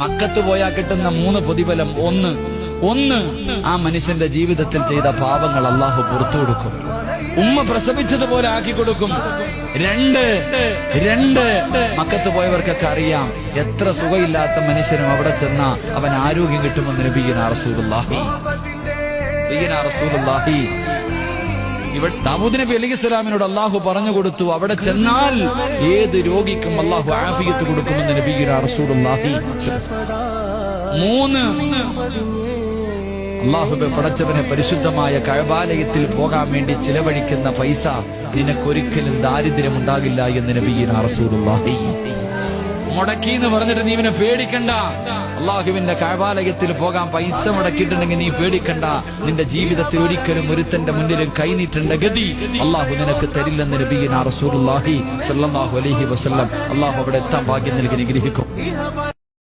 മക്കത്ത് പോയാൽ കിട്ടുന്ന മൂന്ന് പ്രതിഫലം ഒന്ന്. ഒന്ന് ആ മനുഷ്യന്റെ ജീവിതത്തിൽ ചെയ്ത പാപങ്ങൾ അള്ളാഹു പുറത്തു കൊടുക്കും. ഉമ്മ പ്രസവിച്ചതുപോലെ ആക്കി കൊടുക്കും. രണ്ട് രണ്ട്. മക്കത്ത് പോയവർക്കൊക്കെ അറിയാം എത്ര സുഖമില്ലാത്ത മനുഷ്യനും അവിടെ ചെന്ന അവൻ ആരോഗ്യം കിട്ടുമെന്ന് നബീന റസൂലുള്ളാഹി. നബീന റസൂലുള്ളാഹി. ഇവിടെ ദാവൂദ് നബി അലൈഹി സ്വലാമിനോട് അള്ളാഹു പറഞ്ഞു കൊടുത്തു അവിടെ ചെന്നാൽ ഏത് രോഗിക്കും അള്ളാഹു ആഫിയത്ത് കൊടുക്കുമെന്ന് നബീന റസൂലുള്ളാഹി മൂന്ന് അള്ളാഹുബെ പടച്ചവനെ പരിശുദ്ധമായ കഴബാലയത്തിൽ പോകാൻ വേണ്ടി ചിലവഴിക്കുന്ന പൈസ നിനക്കൊരിക്കലും ദാരിദ്ര്യം ഉണ്ടാകില്ല എന്ന് നബീന റസൂലുള്ളാഹി മുടക്കി എന്ന് പറഞ്ഞിട്ട് നീ ഇവനെ പേടിക്കണ്ട. അള്ളാഹുവിന്റെ കഴവാലയത്തിൽ പോകാൻ പൈസ മുടക്കിയിട്ടുണ്ടെങ്കിൽ നീ പേടിക്കണ്ട. നിന്റെ ജീവിതത്തിൽ ഒരിക്കലും ഒരുത്തന്റെ മുന്നിലും കൈനീട്ടേണ്ട ഗതി അള്ളാഹു നിനക്ക് തരില്ലെന്ന് നബീന റസൂലുള്ളാഹി സല്ലാഹു അലഹി വസല്ലം. അള്ളാഹു അവിടെ എത്താൻ ഭാഗ്യം നൽകി അനുഗ്രഹിക്കും.